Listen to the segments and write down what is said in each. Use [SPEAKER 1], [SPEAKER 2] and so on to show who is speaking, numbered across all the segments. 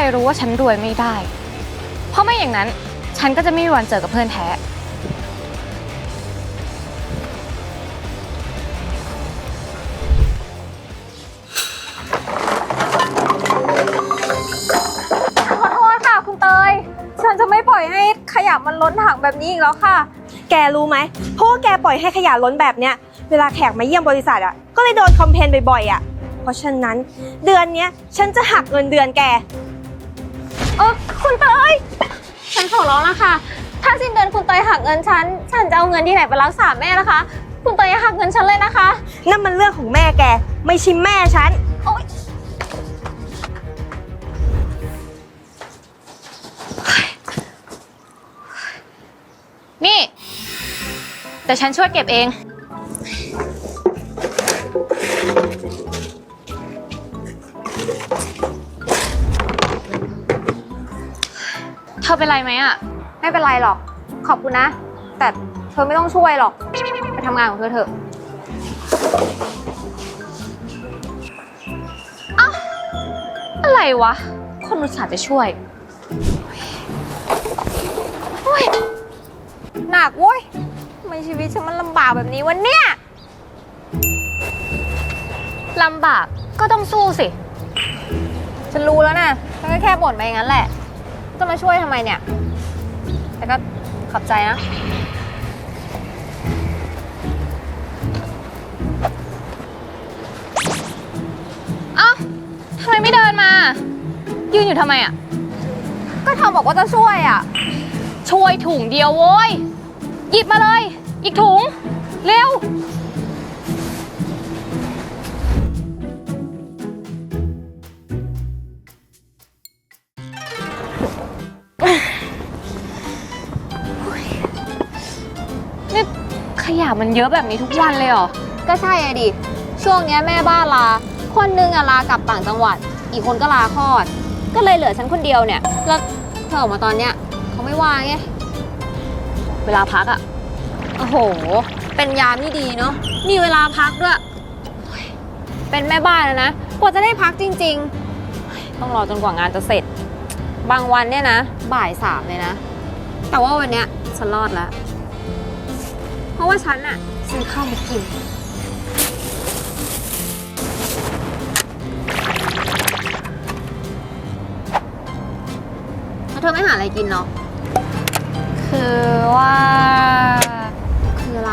[SPEAKER 1] ใครรู้ว่าฉันรวยไม่ได้ เพราะไม่อย่างนั้น ฉันก็จะไม่มีวันเจอกับเพื่อนแท้
[SPEAKER 2] ขอโทษค่ะคุณเตย ฉันจะไม่ปล่อยให้ขยะมันล้นถังแบบนี้อีกแล้วค่ะ
[SPEAKER 3] แกรู้ไหมเพราะว่าแกปล่อยให้ขยะล้นแบบเนี้ย เวลาแขกมาเยี่ยมบริษัทอะ ก็เลยโดนคอมเพลนบ่อยๆอะ เพราะฉะนั้นเดือนเนี้ยฉันจะหักเงินเดือนแก
[SPEAKER 2] เออคุณเตย ฉันขอร้องแล้วค่ะ ถ้าสิ้นเดือนคุณเตยหักเงินฉัน ฉันจะเอาเงินที่ไหนไปรักษาแม่นะคะ คุณเตยอย่าหักเงินฉันเลยนะคะ
[SPEAKER 3] นั่นมันเรื่องของแม่แก ไม่ใช่แม่ฉัน
[SPEAKER 2] โอ๊ย
[SPEAKER 1] นี่ แต่ฉันช่วยเก็บเอง เธอเป็นไรไหมอะ
[SPEAKER 2] ไม่เป็นไรหรอก ขอบคุณนะ แต่เธอไม่ต้องช่วยหรอก ไปทำงานของเธอเถอะ
[SPEAKER 1] อะไรวะ คนอุตส่าห์จะช่วย
[SPEAKER 2] หนักเว้ยทำไมชีวิตฉันมันลำบากแบบนี้วะเนี่ย
[SPEAKER 1] ลำบากก็ต้องสู้สิ
[SPEAKER 2] ฉันรู้แล้วนะฉันก็แค่บ่นไปอย่างนั้นแหละ จะมาช่วยทำไมเนี่ย แต่ก็ขอบใจนะ
[SPEAKER 1] เอ้าทำไมไม่เดินมา ยืนอยู่ทำไมอะ
[SPEAKER 2] ก็เธอบอกว่าจะช่วยอะ
[SPEAKER 1] ช่วยถุงเดียวโว้ย หยิบมาเลย อีกถุง เร็วะมันเยอะแบบนี้ทุกวันเลยเหรอ
[SPEAKER 2] ก็ใช่อะดิ ช่วงเนี้ยแม่บ้านลา คนนึงอะลากลับต่างจังหวัด อีกคนก็ลาคลอด ก็เลยเหลือฉันคนเดียวเนี่ย แล้วเธอออกมาตอนเนี้ยเขาไม่ว่าไง
[SPEAKER 1] เวลาพักอะ
[SPEAKER 2] โอ้โห เป็นยามที่ดีเนาะ มีเวลาพักด้วย เป็นแม่บ้านแล้วนะกว่าจะได้พักจริง ๆ ต้องรอจนกว่างานจะเสร็จ บางวันเนี่ยนะ บ่ายสามเลยนะ แต่ว่าวันเนี้ยฉันรอดแล้ว เพราะว่าฉันอะซื้อข้าวมากิน แล้วเธอไม่หาอะไรกินเนาะ
[SPEAKER 1] คือว่า
[SPEAKER 2] คืออะไร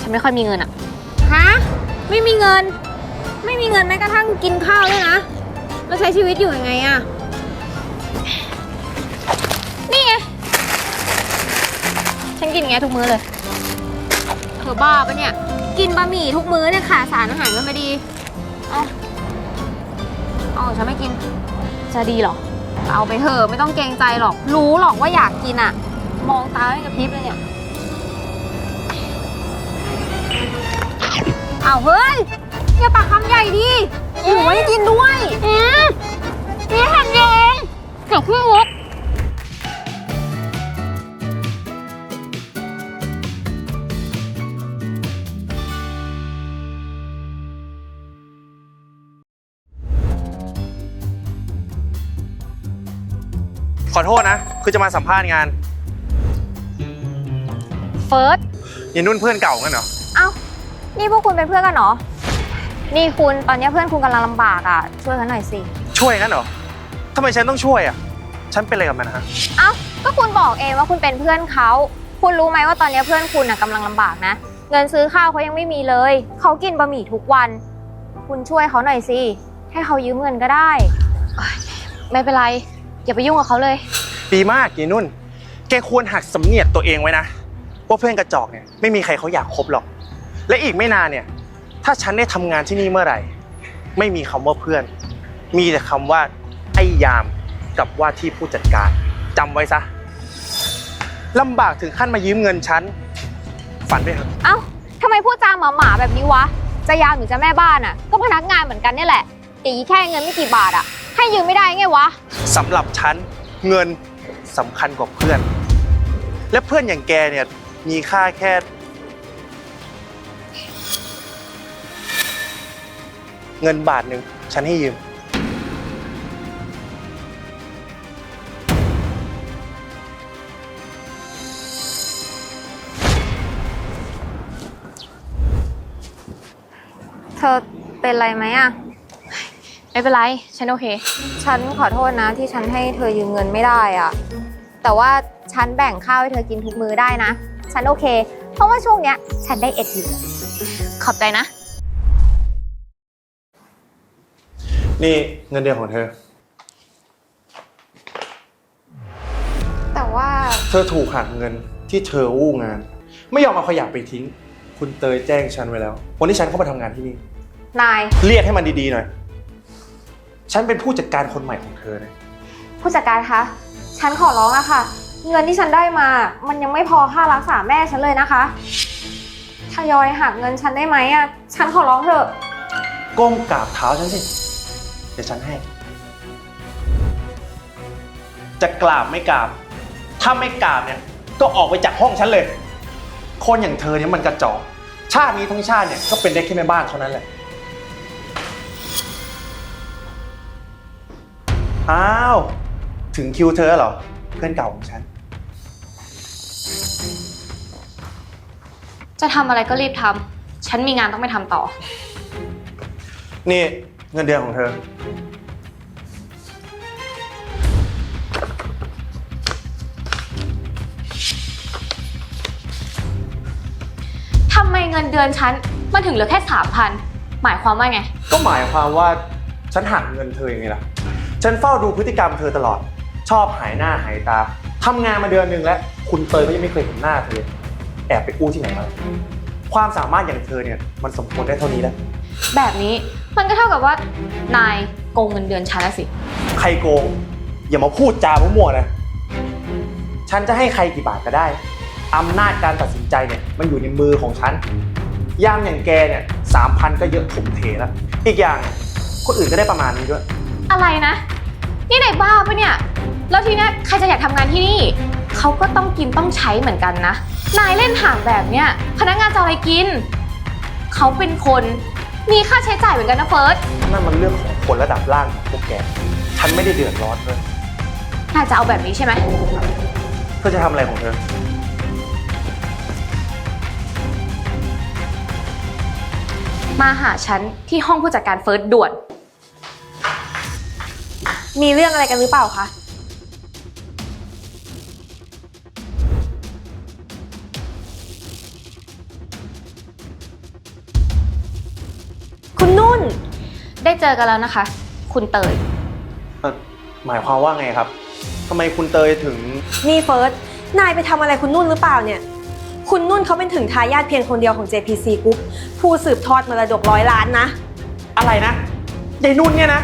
[SPEAKER 1] ฉันไม่ค่อยมีเงินอะ
[SPEAKER 2] ฮะ ไม่มีเงิน ไม่มีเงินแม้กระทั่งกินข้าวด้วยนะแล้วใช้ชีวิตอยู่ยังไงอะ
[SPEAKER 1] กินอย่างเงี้ยทุกมื้อเลย
[SPEAKER 2] เธอบ้าปะเนี่ย กินบะหมี่ทุกมื้อเนี่ยขาดสารอาหารกันมาดี เอาเอาฉันไม่กิน
[SPEAKER 1] จะดีเหรอ
[SPEAKER 2] เอาไปเถอะไม่ต้องเกรงใจหรอก รู้หรอกว่าอยากกินอะมองตาไม่กระพริบเลยเนี่ย เอาเฮ้ยอย่าปากคำใหญ่ดิหนูไม่ได้กินด้วย
[SPEAKER 1] ข
[SPEAKER 4] อโทษนะ คือจะมาสัมภาษณ์งาน
[SPEAKER 1] เฟิร์ส
[SPEAKER 4] ยินนุ่นเพื่อนเก่ากันเหรอ
[SPEAKER 2] เอ้า นี่พวกคุณเป็นเพื่อนกันเหรอ นี่คุณตอนนี้เพื่อนคุณกำลังลำบากอะช่วยเขาหน่อยสิ
[SPEAKER 4] ช่วยกันเหรอทำไมฉันต้องช่วยอะ ฉันเป็นอะไรกับมันฮะ
[SPEAKER 2] เอ้า ก็คุณบอกเองว่าคุณเป็นเพื่อนเขา คุณรู้ไหมว่าตอนนี้เพื่อนคุณน่ะกำลังลำบากนะ เงินซื้อข้าวเขายังไม่มีเลย เขากินบะหมี่ทุกวัน คุณช่วยเขาหน่อยสิ ให้เขายืมเงินก็ได้
[SPEAKER 1] ไม่เป็นไร อย่าไปยุ่งกับเขาเลย
[SPEAKER 4] ดีมากยินนุ่น แกควรหักสำเนียกตัวเองไว้นะว่าเพื่อนกระจอกเนี่ยไม่มีใครเขาอยากคบหรอก และอีกไม่นานเนี่ย ถ้าฉันได้ทำงานที่นี่เมื่อไหร่ ไม่มีคำว่าเพื่อน มีแต่คำว่าไอ้ยามกับว่าที่ผู้จัดการจำไว้ซะลำบากถึงขั้นมายืมเงินฉันฝันไปเถอะ
[SPEAKER 2] เอ้าทำไมพูดจาหมาหมาๆแบบนี้วะ จะยามหรือจะแม่บ้านอะ ก็พนักงานเหมือนกันเนี่ยแหละตีแค่เงินไม่กี่บาทอะ ให้ยืมไม่ได้ไงวะ
[SPEAKER 4] สำหรับฉันเงินสำคัญกว่าเพื่อน และเพื่อนอย่างแกเนี่ยมีค่าแค่ เงินบาทหนึ่งฉันให้ยืม เธ
[SPEAKER 2] อเป็นไรไหมอะ
[SPEAKER 1] ไม่เป็นไร ฉันโอเค
[SPEAKER 2] ฉันขอโทษนะที่ฉันให้เธอยืมเงินไม่ได้อะแต่ว่าฉันแบ่งข้าวให้เธอกินทุกมื้อได้นะ ฉันโอเค เพราะว่าช่วงเนี้ย ฉันได้เอ็ดอยู่
[SPEAKER 1] ขอบใจนะ
[SPEAKER 4] นี่เงินเดือนของเธอ
[SPEAKER 2] แต่ว่า
[SPEAKER 4] เธอถูกหักเงินที่เธออู้งาน ไม่ยอมเอาขยะไปทิ้ง คุณเตยแจ้งฉันไว้แล้ว วันที่ฉันเข้ามาทำงานที่นี่
[SPEAKER 2] นาย
[SPEAKER 4] เรียกให้มันดีๆหน่อย ฉันเป็นผู้จัดการคนใหม่ของเธอนะ
[SPEAKER 2] ผู้จัดการคะฉันขอร้องอะค่ะ เงินที่ฉันได้มา มันยังไม่พอค่ารักษาแม่ฉันเลยนะคะทยอยหักเงินฉันได้ไหมอะฉันขอร้องเถอะ
[SPEAKER 4] ก้มกราบเท้าฉันสิ เดี๋ยวฉันให้ จะกราบไม่กราบ ถ้าไม่กราบเนี่ย ก็ออกไปจากห้องฉันเลย คนอย่างเธอเนี่ยมันกระจอกชาตินี้ทั้งชาติเนี่ยก็เป็นได้แค่แม่บ้านเท่านั้นแหละ อ้าว ถึงคิวเธอเหรอ เพื่อนเก่าของฉัน
[SPEAKER 1] จะทำอะไรก็รีบทำ ฉันมีงานต้องไปทำต่อ
[SPEAKER 4] นี่เงินเดือนของเธอ
[SPEAKER 1] ทำไมเงินเดือนฉันมันถึงเหลือแค่สามพัน หมายความว่าไง
[SPEAKER 4] ก็หมายความว่าฉันหักเงินเธออย่างไงล่ะ ฉันเฝ้าดูพฤติกรรมเธอตลอด ชอบหายหน้าหายตาทำงานมาเดือนหนึ่งแล้ว คุณเตยก็ยังไม่เคยเห็นหน้าเธอเลยแอบไปกู้ที่ไหนมาความสามารถอย่างเธอเนี่ยมันสมควรได้เท่านี้แล้ว
[SPEAKER 1] แบบนี้มันก็เท่ากับว่านายโกงเงินเดือนฉันแล้วสิ
[SPEAKER 4] ใครโกง อย่ามาพูดจามั่วๆนะ ฉันจะให้ใครกี่บาทก็ได้ อำนาจการตัดสินใจเนี่ยมันอยู่ในมือของฉัน ยามอย่างแกเนี่ยสามพันก็เยอะถมเทแล้ว อีกอย่างคนอื่นก็ได้ประมาณนี้ด้วย
[SPEAKER 1] อะไรนะ นี่นายบ้าปะเนี่ย แล้วทีเนี้ยใครจะอยากทำงานที่นี่ เขาก็ต้องกินต้องใช้เหมือนกันนะ นายเล่นห่างแบบเนี้ย พนักงานจะเอาอะไรกิน เขาเป็นคน มีค่าใช้จ่ายเหมือนกันนะเฟิร์ส
[SPEAKER 4] นั่นมันเรื่องของคนระดับล่างของพวกแก ฉันไม่ได้เดือดร้อนเลย
[SPEAKER 1] นายจะเอาแบบนี้ใช่ไหม
[SPEAKER 4] เธอจะทำอะไรของเธอ
[SPEAKER 1] มาหาฉันที่ห้องผู้จัดการเฟิร์สด่วน
[SPEAKER 3] มีเรื่องอะไรกันหรือเปล่าคะ คุณนุ่น
[SPEAKER 1] ได้เจอกันแล้วนะคะ คุณเตย
[SPEAKER 4] เอ่อหมายความว่าไงครับทำไมคุณเตยถึง
[SPEAKER 3] นี่เฟิร์ส นายไปทำอะไรคุณนุ่นหรือเปล่าเนี่ย คุณนุ่นเขาเป็นถึงทายาทเพียงคนเดียวของ JPC Group ผู้สืบทอดมรดกร้อยล้านนะ
[SPEAKER 4] อะไรนะยายนุ่นเนี่ยนะ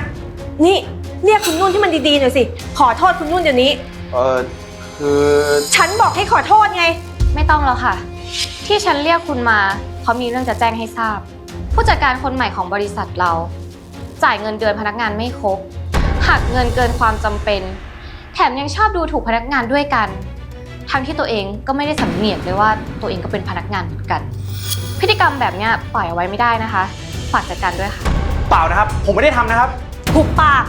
[SPEAKER 3] นี่ เรียกคุณนุ่นที่มันดีๆหน่อยสิ ขอโทษคุณนุ่นเดี๋ยวนี้
[SPEAKER 4] เออคือ
[SPEAKER 3] ฉันบอกให้ขอโทษไง
[SPEAKER 1] ไม่ต้องแล้วค่ะ ที่ฉันเรียกคุณมา เพราะมีเรื่องจะแจ้งให้ทราบ ผู้จัดการคนใหม่ของบริษัทเรา จ่ายเงินเดือนพนักงานไม่ครบหักเงินเกินความจำเป็น แถมยังชอบดูถูกพนักงานด้วยกัน ทั้งที่ตัวเองก็ไม่ได้สำเนียกเลยว่าตัวเองก็เป็นพนักงานเหมือนกัน พฤติกรรมแบบเนี้ยปล่อยเอาไว้ไม่ได้นะคะฝากจัดการด้วยค่ะ
[SPEAKER 4] เปล่านะครับ ผมไม่ได้ทำนะครับ
[SPEAKER 3] หุบปาก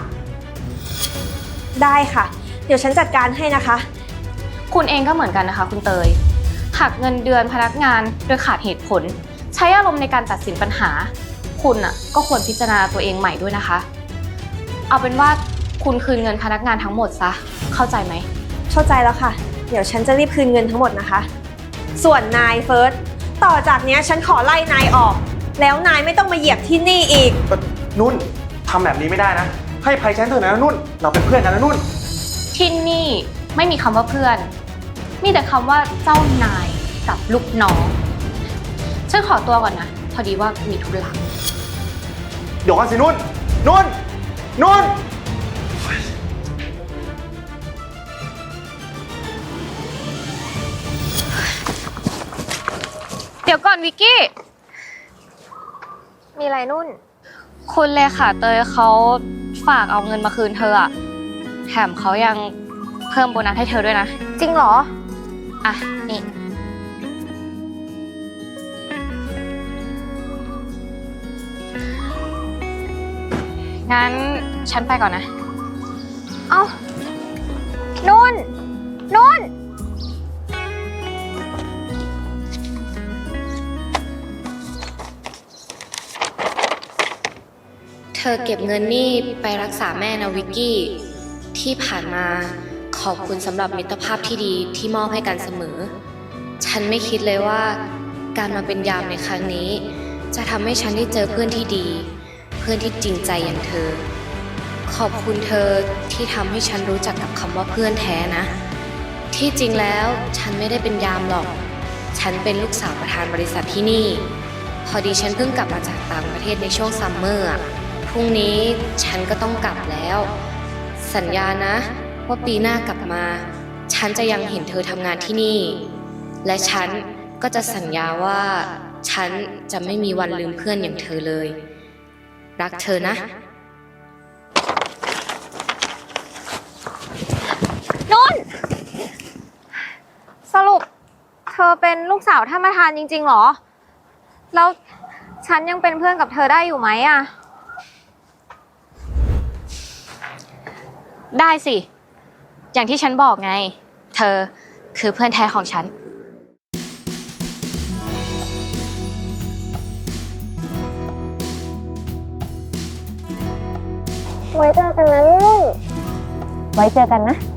[SPEAKER 3] ได้ค่ะ เดี๋ยวฉันจัดการให้นะคะ
[SPEAKER 1] คุณเองก็เหมือนกันนะคะ คุณเตย หักเงินเดือนพนักงานโดยขาดเหตุผล ใช้อารมณ์ในการตัดสินปัญหา คุณอะก็ควรพิจารณาตัวเองใหม่ด้วยนะคะ เอาเป็นว่าคุณคืนเงินพนักงานทั้งหมดซะ เข้าใจไหม
[SPEAKER 3] เข้าใจแล้วค่ะ เดี๋ยวฉันจะรีบคืนเงินทั้งหมดนะคะ ส่วนนายเฟิร์สต่อจากเนี้ยฉันขอไล่นายออก แล้วนายไม่ต้องมาเหยียบที่นี่อีก
[SPEAKER 4] นุ่นทำแบบนี้ไม่ได้นะ ให้ภัยฉันเถอะนะนุ่น เราเป็นเพื่อนกันนะนุ่น
[SPEAKER 1] ที่นี่ไม่มีคำว่าเพื่อน มีแต่คำว่าเจ้านายกับลูกน้อง ฉันขอตัวก่อนนะ พอดีว่ามีธุระ
[SPEAKER 4] เดี๋ยวก่อนสินุ่น นุ่น นุ่น
[SPEAKER 1] เดี๋ยวก่อนวิกกี้
[SPEAKER 2] มีอะไรนุ่น
[SPEAKER 1] คุณเลยค่ะเตยเขา ฝากเอาเงินมาคืนเธออะแถมเขายังเพิ่มโบนัสให้เธอด้วยนะ
[SPEAKER 2] จริงเหรอ
[SPEAKER 1] อะ นี่ งั้นฉันไปก่อนนะ
[SPEAKER 2] เอ้านุ่นนุ่น
[SPEAKER 5] อเก็บเงินนี่ไปรักษาแม่นะวิกกี้ ที่ผ่านมาขอบคุณสำหรับมิตรภาพที่ดีที่มอบให้กันเสมอ ฉันไม่คิดเลยว่าการมาเป็นยามในครั้งนี้ จะทำให้ฉันได้เจอเพื่อนที่ดี เพื่อนที่จริงใจอย่างเธอ ขอบคุณเธอที่ทำให้ฉันรู้จักกับคำว่าเพื่อนแท้นะ ที่จริงแล้วฉันไม่ได้เป็นยามหรอก ฉันเป็นลูกสาวประธานบริษัทที่นี่ พอดีฉันเพิ่งกลับมาจากต่างประเทศในช่วงซัมเมอร์อะ พรุ่งนี้ฉันก็ต้องกลับแล้ว สัญญานะ ว่าปีหน้ากลับมา ฉันจะยังเห็นเธอทำงานที่นี่ และฉันก็จะสัญญาว่า ฉันจะไม่มีวันลืมเพื่อนอย่างเธอเลย รักเธอนะ
[SPEAKER 2] นุ่น สรุป เธอเป็นลูกสาวท่านประธานจริงๆเหรอ แล้วฉันยังเป็นเพื่อนกับเธอได้อยู่ไหมอะ
[SPEAKER 5] ได้สิ อย่างที่ฉันบอกไง เธอคือเพื่อนแท้ของฉัน
[SPEAKER 2] ไว้เจอกันนะนุ่นไว้เจอกันนะ